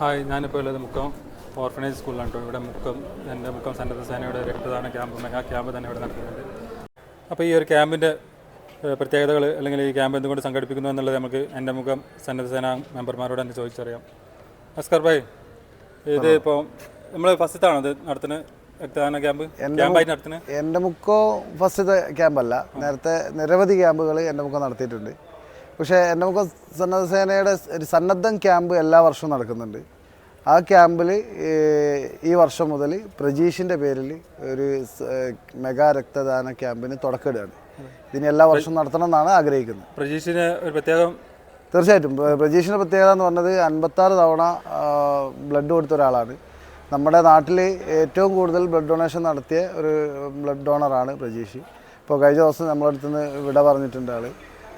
Hi ഞാനിപ്പോൾ ഉള്ളത് Mukkam orphanage സ്കൂളിലാണ് കേട്ടോ ഇവിടെ മുക്കം എന്റെ മുക്കം സന്നദ്ധ സേനയുടെ രക്തദാന ക്യാമ്പ് മെഗാ ക്യാമ്പ് തന്നെ ഇവിടെ നടക്കുന്നുണ്ട്. അപ്പോൾ ഈ ഒരു ക്യാമ്പിന്റെ പ്രത്യേകതകൾ അല്ലെങ്കിൽ ഈ ക്യാമ്പ് എന്തുകൊണ്ട് സംഘടിപ്പിക്കുന്നു എന്നുള്ളത് നമുക്ക് എന്റെ മുഖം സന്നദ്ധ സേന മെമ്പർമാരോട് തന്നെ ചോദിച്ചറിയാം. അസ്കർ ഭായ് ഇത് ഇപ്പോൾ നമ്മൾ ഫസ്റ്റത്താണോ ഇത് നടത്തുന്നത് രക്തദാന ക്യാമ്പ്? ക്യാമ്പായിട്ട് നടത്തുന്നത് എന്റെ മുക്കോ ഫസ്റ്റത്തെ ക്യാമ്പല്ല. നേരത്തെ നിരവധി ക്യാമ്പുകൾ എന്റെ മുക്കം നടത്തിയിട്ടുണ്ട്. പക്ഷേ എന്റെ മുഖം സന്നദ്ധ സേനയുടെ ഒരു സന്നദ്ധം ക്യാമ്പ് എല്ലാ വർഷവും നടക്കുന്നുണ്ട്. ആ ക്യാമ്പിൽ ഈ വർഷം മുതൽ പ്രജീഷിന്റെ പേരിൽ ഒരു മെഗാ രക്തദാന ക്യാമ്പിന് തുടക്കമിടുകയാണ്. ഇതിന് എല്ലാ വർഷവും നടത്തണം എന്നാണ് ആഗ്രഹിക്കുന്നത്. പ്രജീഷിന് ഒരു പ്രത്യേകം തീർച്ചയായിട്ടും. പ്ര- പ്രജീഷിന്റെ പ്രത്യേകത എന്ന് പറഞ്ഞത് അൻപത്താറ് തവണ ബ്ലഡ് കൊടുത്ത ഒരാളാണ്. നമ്മുടെ നാട്ടിൽ ഏറ്റവും കൂടുതൽ ബ്ലഡ് ഡൊണേഷൻ നടത്തിയ ഒരു ബ്ലഡ് ഡോണറാണ് പ്രജീഷ്. ഇപ്പോൾ കഴിഞ്ഞ ദിവസം നമ്മളടുത്തുനിന്ന് വിട പറഞ്ഞിട്ടുണ്ട് ആൾ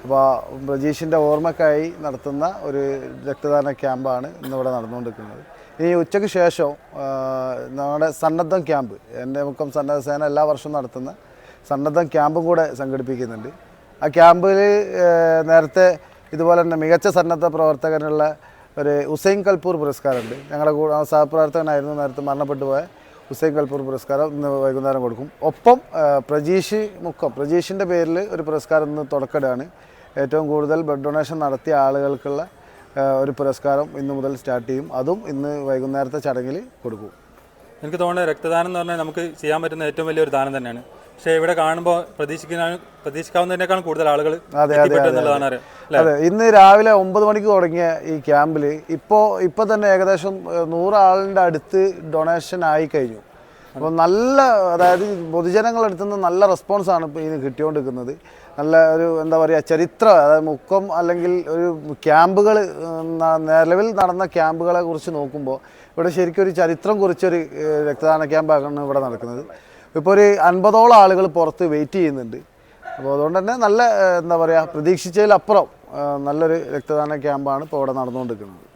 അപ്പോൾ ബ്രജീഷിന്റെ ഓർമ്മക്കായി നടത്തുന്ന ഒരു രക്തദാന ക്യാമ്പാണ് ഇന്നിവിടെ നടന്നുകൊണ്ടിരിക്കുന്നത്. ഇനി ഉച്ചയ്ക്ക് ശേഷം നമ്മുടെ സന്നദ്ധം ക്യാമ്പ് എന്റെ മുഖം സന്നദ്ധ സേന എല്ലാ വർഷവും നടത്തുന്ന സന്നദ്ധം ക്യാമ്പും കൂടെ സംഘടിപ്പിക്കുന്നുണ്ട്. ആ ക്യാമ്പിൽ നേരത്തെ ഇതുപോലെ തന്നെ മികച്ച സന്നദ്ധ പ്രവർത്തകനുള്ള ഒരു ഉസൈൻ കൽപൂർ പുരസ്കാരമുണ്ട്. ഞങ്ങളുടെ കൂടെ സഹപ്രവർത്തകനായിരുന്നു നേരത്തെ മരണപ്പെട്ടു പോയ ഹുസൈൻ കൽപ്പൂർ പുരസ്കാരം ഇന്ന് വൈകുന്നേരം കൊടുക്കും. ഒപ്പം പ്രജീഷ് മുക്കം പ്രജീഷിന്റെ പേരിൽ ഒരു പുരസ്കാരം ഇന്ന് തുടക്കമാണ്. ഏറ്റവും കൂടുതൽ ബ്ലഡ് ഡൊണേഷൻ നടത്തിയ ആളുകൾക്കുള്ള ഒരു പുരസ്കാരം ഇന്ന് മുതൽ സ്റ്റാർട്ട് ചെയ്യും. അതും ഇന്ന് വൈകുന്നേരത്തെ ചടങ്ങിൽ കൊടുക്കും. എനിക്ക് തോന്നുന്നത് രക്തദാനം എന്ന് പറഞ്ഞാൽ നമുക്ക് ചെയ്യാൻ പറ്റുന്ന ഏറ്റവും വലിയൊരു ദാനം തന്നെയാണ്. പക്ഷേ ഇവിടെ കാണുമ്പോൾ പ്രതീക്ഷിക്കുന്ന പ്രതീക്ഷിക്കാവുന്നതിനേക്കാളും കൂടുതൽ ആളുകൾ അതെ, അതെ എന്നുള്ളതാണ് അതെ. ഇന്ന് രാവിലെ ഒമ്പത് മണിക്ക് തുടങ്ങിയ ഈ ക്യാമ്പിൽ ഇപ്പോൾ ഇപ്പോൾ തന്നെ ഏകദേശം നൂറാളിന്റെ നൂറ് അടുത്ത് ഡൊണേഷൻ ആയി കഴിഞ്ഞു. അപ്പോൾ നല്ല അതായത് പൊതുജനങ്ങളുടെ അടുത്ത് നിന്ന് നല്ല റെസ്പോൺസാണ് ഇപ്പോൾ ഇതിന് കിട്ടിക്കൊണ്ടിരിക്കുന്നത്. നല്ല ഒരു എന്താ പറയുക ചരിത്രം അതായത് മുക്കം അല്ലെങ്കിൽ ഒരു ക്യാമ്പുകൾ നിലവിൽ നടന്ന ക്യാമ്പുകളെ കുറിച്ച് നോക്കുമ്പോൾ ഇവിടെ ശരിക്കും ഒരു ചരിത്രം കുറിച്ചൊരു രക്തദാന ക്യാമ്പാണ് ഇവിടെ നടക്കുന്നത്. ഇപ്പോൾ ഒരു അൻപതോളം ആളുകൾ പുറത്ത് വെയിറ്റ് ചെയ്യുന്നുണ്ട്. അപ്പോൾ അതുകൊണ്ട് തന്നെ നല്ല എന്താ പറയുക പ്രതീക്ഷിച്ചതിലപ്പുറം നല്ലൊരു രക്തദാന ക്യാമ്പാണ് ഇപ്പോൾ ഇവിടെ നടന്നുകൊണ്ടിരിക്കുന്നത്.